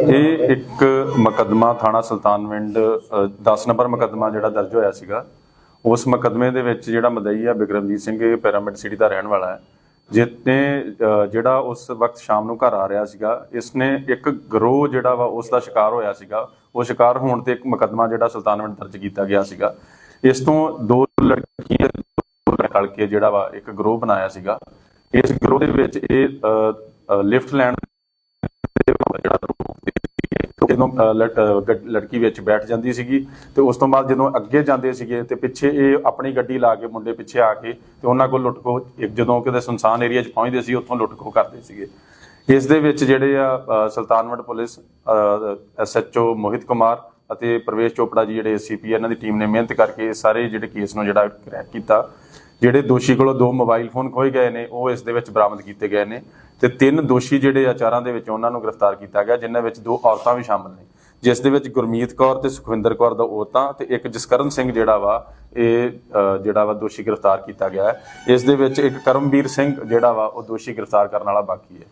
ਇਹ ਇੱਕ ਮੁਕੱਦਮਾ ਥਾਣਾ ਸੁਲਤਾਨਵਿੰਡ 10 ਨੰਬਰ ਮੁਕੱਦਮਾ ਜਿਹੜਾ ਦਰਜ ਹੋਇਆ ਸੀਗਾ। ਉਸ ਮੁਕੱਦਮੇ ਦੇ ਵਿੱਚ ਜਿਹੜਾ ਮਦਈ ਆ, ਬਿਕਰਮਜੀਤ ਸਿੰਘ, ਇਹ ਪਿਰਾਮਿਡ ਸਿਟੀ ਦਾ ਰਹਿਣ ਵਾਲਾ ਹੈ। ਜਿਸਨੇ ਜਿਹੜਾ ਉਸ ਵਕਤ ਸ਼ਾਮ ਨੂੰ ਘਰ ਆ ਰਿਹਾ ਸੀਗਾ, ਇਸਨੇ ਇੱਕ ਗਰੋਹ ਜਿਹੜਾ ਵਾ, ਉਸ ਦਾ ਸ਼ਿਕਾਰ ਹੋਇਆ ਸੀਗਾ। ਉਹ ਸ਼ਿਕਾਰ ਹੋਣ ਤੇ ਇੱਕ ਮੁਕੱਦਮਾ ਜਿਹੜਾ ਸੁਲਤਾਨਵਿੰਡ ਦਰਜ ਕੀਤਾ ਗਿਆ ਸੀਗਾ। ਇਸ ਤੋਂ ਦੋ ਲੜਕੀਆਂ ਰਲ ਕੇ ਜਿਹੜਾ ਵਾ, ਇੱਕ ਗਰੋਹ ਬਣਾਇਆ ਸੀਗਾ। ਇਸ ਗਰੋਹ ਦੇ ਵਿੱਚ ਇਹ ਲਿਫਟ ਲੈਣ ਦੇ ਜਿਹੜਾ ਰੋਕਦੇ ਲੜਕੀ ਵਿੱਚ ਬੈਠ ਜਾਂਦੀ ਸੀਗੀ ਤੇ ਉਸ ਤੋਂ ਬਾਅਦ ਜਦੋਂ ਅੱਗੇ ਜਾਂਦੇ ਸੀਗੇ ਤੇ ਪਿੱਛੇ ਇਹ ਆਪਣੀ ਗੱਡੀ ਲਾ ਕੇ ਮੁੰਡੇ ਪਿੱਛੇ ਆ ਕੇ ਤੇ ਉਹਨਾਂ ਕੋਲ ਲੁੱਟਖੋ ਇੱਕ ਜਦੋਂ ਕਿਤੇ ਸੁਨਸਾਨ ਏਰੀਆ 'ਚ ਪਹੁੰਚਦੇ ਸੀ ਉੱਥੋਂ ਲੁੱਟਖੋ ਕਰਦੇ ਸੀਗੇ। ਇਸ ਦੇ ਵਿੱਚ ਜਿਹੜੇ ਆ ਅ, ਸੁਲਤਾਨਵਿੰਡ ਪੁਲਿਸ ਐਸਐਚਓ ਮੋਹਿਤ ਕੁਮਾਰ ਅਤੇ ਪ੍ਰਵੇਸ਼ ਚੋਪੜਾ ਜੀ ਜਿਹੜੇ ਸੀਪੀ ਇਹਨਾਂ ਦੀ ਟੀਮ ਨੇ ਮਿਹਨਤ ਕਰਕੇ ਸਾਰੇ ਜਿਹੜੇ ਕੇਸ ਨੂੰ ਜਿਹੜਾ ਕਰੈਕ ਕੀਤਾ। ਜਿਹੜੇ ਦੋਸ਼ੀ ਕੋਲੋਂ ਦੋ ਮੋਬਾਈਲ ਫੋਨ ਖੋਏ ਗਏ ਨੇ, ਉਹ ਇਸ ਦੇ ਵਿੱਚ ਬਰਾਮਦ ਕੀਤੇ ਗਏ ਨੇ ਤੇ ਤਿੰਨ ਦੋਸ਼ੀ ਜਿਹੜੇ ਆਚਾਰਾਂ ਦੇ ਵਿੱਚ ਉਹਨਾਂ ਨੂੰ ਗ੍ਰਿਫਤਾਰ ਕੀਤਾ ਗਿਆ, ਜਿਨ੍ਹਾਂ ਵਿੱਚ ਦੋ ਔਰਤਾਂ ਵੀ ਸ਼ਾਮਲ ਨੇ। ਜਿਸ ਦੇ ਵਿੱਚ ਗੁਰਮੀਤ ਕੌਰ ਤੇ ਸੁਖਵਿੰਦਰ ਕੌਰ ਦਾ ਔਰਤਾਂ ਤੇ ਇੱਕ ਜਸਕਰਨ ਸਿੰਘ ਜਿਹੜਾ ਵਾ, ਇਹ ਜਿਹੜਾ ਵਾ ਦੋਸ਼ੀ ਗ੍ਰਿਫਤਾਰ ਕੀਤਾ ਗਿਆ। ਹੈ ਇਸ ਦੇ ਵਿੱਚ ਇੱਕ ਕਰਮਵੀਰ ਸਿੰਘ ਜਿਹੜਾ ਵਾ, ਉਹ ਦੋਸ਼ੀ ਗ੍ਰਿਫਤਾਰ ਕਰਨ ਵਾਲਾ ਬਾਕੀ ਹੈ।